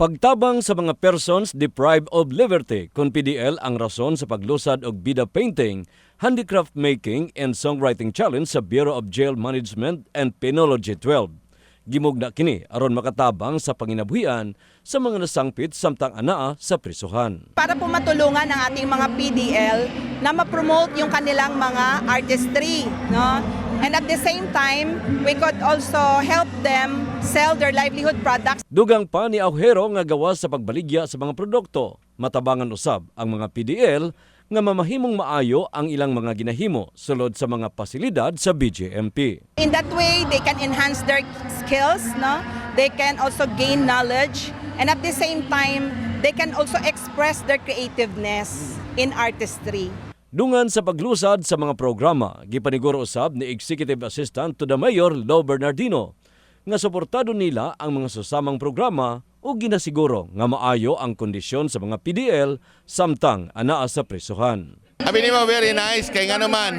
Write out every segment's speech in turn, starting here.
Pagtabang sa mga persons deprived of liberty, kung PDL ang rason sa paglusad og bida painting, handicraft making and songwriting challenge sa Bureau of Jail Management and Penology 12. Gimugna kini aron makatabang sa panginabuhian sa mga nasangpit samtang anaa sa prisuhan. para po matulungan ang ating mga PDL na ma-promote yung kanilang mga artistry, no? And at the same time, we could also help them sell their livelihood products Dugang pa ni Aujero nga gawas sa pagbaligya sa mga produkto. Matabangan usab ang mga PDL nga mamahimong maayo ang ilang mga ginahimo sulod sa mga pasilidad sa BJMP. In that way, they can enhance their skills, no? They can also gain knowledge, and at the same time, they can also express their creativeness in artistry. Dungan sa paglusad sa mga programa, gipaniguro usab ni Executive Assistant to the Mayor Lo Bernardino nga suportado nila ang mga susamang programa o ginasiguro nga maayo ang kondisyon sa mga PDL samtang anaa sa prisuhan. Sabi ni mo, very nice. Kaya nga naman,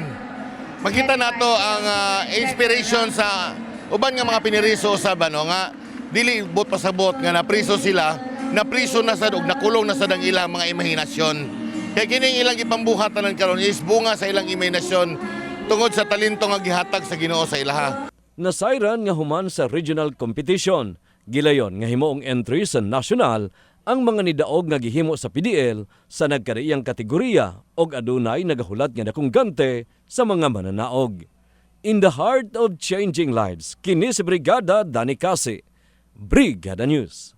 makita nato ang ah, inspiration sa uban nga mga piniriso sa bano nga dili bot pasabot nga napriso sila, napriso na sa ug nakulong na sa dang ilang mga imahinasyon. Kaya kining ilang ipambuhatanan karon is bunga sa ilang imahinasyon tungod sa talento nga gihatag sa Ginoo sa ilaha. Nasayran nga human sa regional competition. Gilayon nga himoong entry sa national ang mga nidaog nga gihimo sa PDL sa nagkariyang kategorya og adunay nagahulat nga dakong gante sa mga mananaog. In the heart of changing lives, kini si Brigada Dani Kasi, Brigada News.